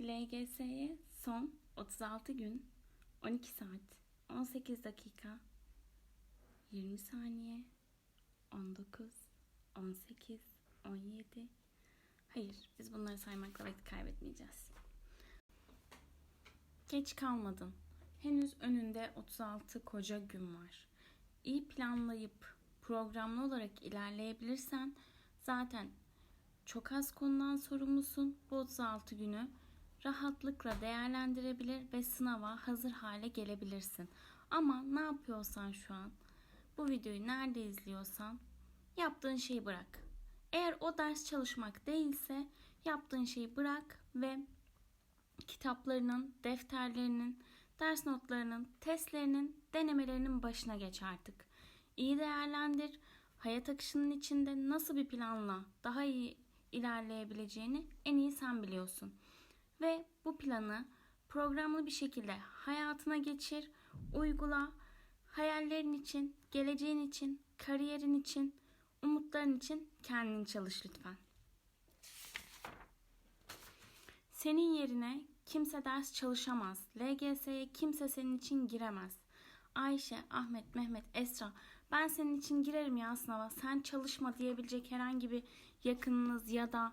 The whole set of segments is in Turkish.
LGS'ye son 36 gün 12 saat 18 dakika 20 saniye 19 18 17 Hayır biz bunları saymakla vakit kaybetmeyeceğiz. Geç kalmadın. Henüz önünde 36 koca gün var. İyi planlayıp programlı olarak ilerleyebilirsen zaten çok az konudan sorumlusun. Bu 36 günü rahatlıkla değerlendirebilir ve sınava hazır hale gelebilirsin. Ama ne yapıyorsan şu an, bu videoyu nerede izliyorsan yaptığın şeyi bırak. Eğer o ders çalışmak değilse yaptığın şeyi bırak ve kitaplarının, defterlerinin, ders notlarının, testlerinin, denemelerinin başına geç artık. İyi değerlendir. Hayat akışının içinde nasıl bir planla daha iyi ilerleyebileceğini en iyi sen biliyorsun. Ve bu planı programlı bir şekilde hayatına geçir, uygula. Hayallerin için, geleceğin için, kariyerin için, umutların için kendin çalış lütfen. Senin yerine kimse ders çalışamaz. LGS'ye kimse senin için giremez. Ayşe, Ahmet, Mehmet, Esra ben senin için girerim ya sınava sen çalışma diyebilecek herhangi bir yakınınız ya da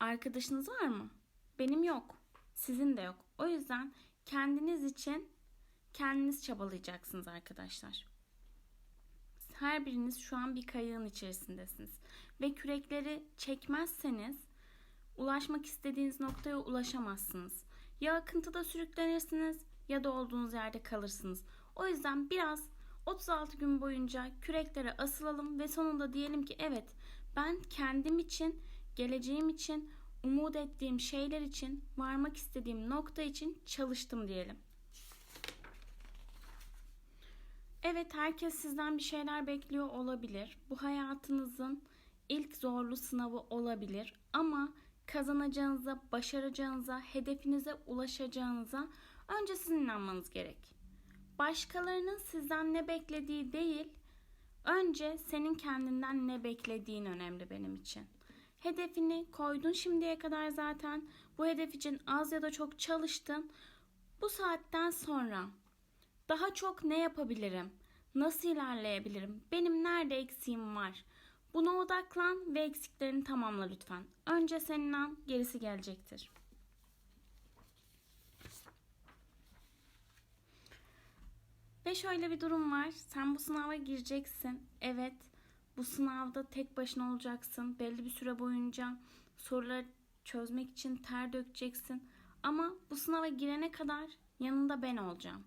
arkadaşınız var mı? Benim yok. Sizin de yok. O yüzden kendiniz için kendiniz çabalayacaksınız arkadaşlar. Her biriniz şu an bir kayığın içerisindesiniz. Ve kürekleri çekmezseniz ulaşmak istediğiniz noktaya ulaşamazsınız. Ya akıntıda sürüklenirsiniz ya da olduğunuz yerde kalırsınız. O yüzden biraz 36 gün boyunca küreklere asılalım ve sonunda diyelim ki evet ben kendim için, geleceğim için, umut ettiğim şeyler için, varmak istediğim nokta için çalıştım diyelim. Evet herkes sizden bir şeyler bekliyor olabilir. Bu hayatınızın ilk zorlu sınavı olabilir ama kazanacağınıza, başaracağınıza, hedefinize ulaşacağınıza önce sizin inanmanız gerek. Başkalarının sizden ne beklediği değil, önce senin kendinden ne beklediğin önemli benim için. Hedefini koydun şimdiye kadar zaten. Bu hedef için az ya da çok çalıştın. Bu saatten sonra daha çok ne yapabilirim? Nasıl ilerleyebilirim? Benim nerede eksiğim var? Buna odaklan ve eksiklerini tamamla lütfen. Önce senin an, gerisi gelecektir. Ve şöyle bir durum var. Sen bu sınava gireceksin. Evet, bu sınavda tek başına olacaksın. Belli bir süre boyunca soruları çözmek için ter dökeceksin. Ama bu sınava girene kadar yanında ben olacağım.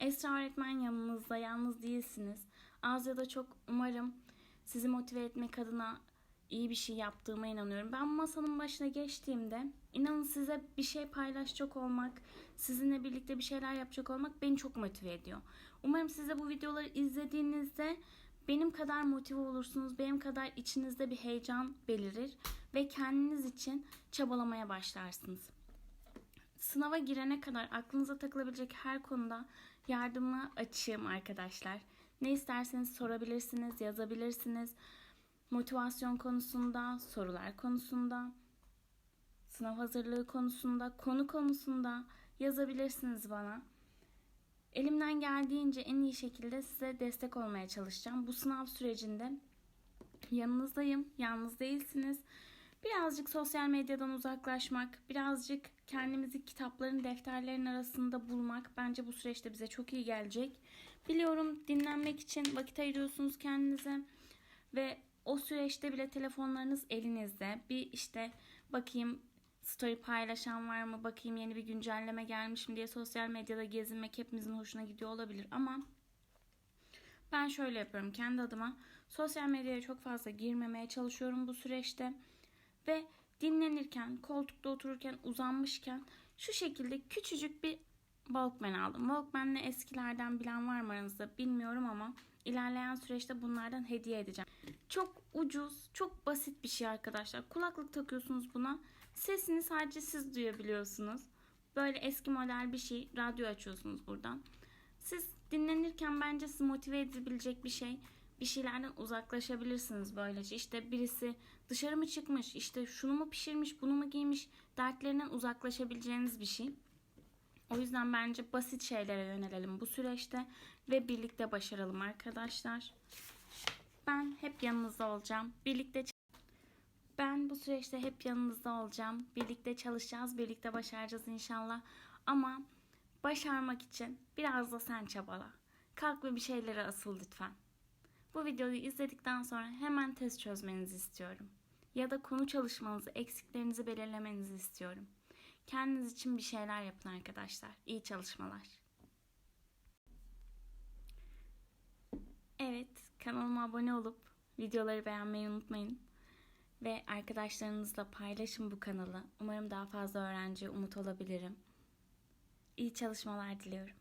Esra öğretmen yanınızda, yalnız değilsiniz. Az ya da çok umarım sizi motive etmek adına iyi bir şey yaptığıma inanıyorum. Ben masanın başına geçtiğimde inanın size bir şey paylaşacak olmak, sizinle birlikte bir şeyler yapacak olmak beni çok motive ediyor. Umarım siz de bu videoları izlediğinizde benim kadar motive olursunuz, benim kadar içinizde bir heyecan belirir ve kendiniz için çabalamaya başlarsınız. Sınava girene kadar aklınıza takılabilecek her konuda yardıma açığım arkadaşlar. Ne isterseniz sorabilirsiniz, yazabilirsiniz. Motivasyon konusunda, sorular konusunda, sınav hazırlığı konusunda, konu konusunda yazabilirsiniz bana. Elimden geldiğince en iyi şekilde size destek olmaya çalışacağım. Bu sınav sürecinde yanınızdayım, yalnız değilsiniz. Birazcık sosyal medyadan uzaklaşmak, birazcık kendimizi kitapların, defterlerin arasında bulmak bence bu süreçte bize çok iyi gelecek. Biliyorum dinlenmek için vakit ayırıyorsunuz kendinize ve o süreçte bile telefonlarınız elinizde. Bir işte bakayım story paylaşan var mı, bakayım yeni bir güncelleme gelmiş mi diye sosyal medyada gezinmek hepimizin hoşuna gidiyor olabilir ama ben şöyle yapıyorum kendi adıma. Sosyal medyaya çok fazla girmemeye çalışıyorum bu süreçte. Ve dinlenirken, koltukta otururken, uzanmışken şu şekilde küçücük bir Walkman aldım. Walkman'le eskilerden bilen var mı aranızda bilmiyorum ama ilerleyen süreçte bunlardan hediye edeceğim. Çok ucuz, çok basit bir şey arkadaşlar. Kulaklık takıyorsunuz buna. Sesini sadece siz duyabiliyorsunuz. Böyle eski model bir şey. Radyo açıyorsunuz buradan. Siz dinlenirken bence sizi motive edebilecek bir şey bir şeylerden uzaklaşabilirsiniz böylece. İşte birisi dışarı mı çıkmış, işte şunu mu pişirmiş, bunu mu giymiş dertlerinden uzaklaşabileceğiniz bir şey. O yüzden bence basit şeylere yönelelim bu süreçte ve birlikte başaralım arkadaşlar. Ben hep yanınızda olacağım. Birlikte ben bu süreçte hep yanınızda olacağım. Birlikte çalışacağız, birlikte başaracağız inşallah. Ama başarmak için biraz da sen çabala. Kalk ve bir şeylere asıl lütfen. Bu videoyu izledikten sonra hemen test çözmenizi istiyorum. Ya da konu çalışmanızı, eksiklerinizi belirlemenizi istiyorum. Kendiniz için bir şeyler yapın arkadaşlar. İyi çalışmalar. Evet, kanalıma abone olup videoları beğenmeyi unutmayın. Ve arkadaşlarınızla paylaşın bu kanalı. Umarım daha fazla öğrenciye umut olabilirim. İyi çalışmalar diliyorum.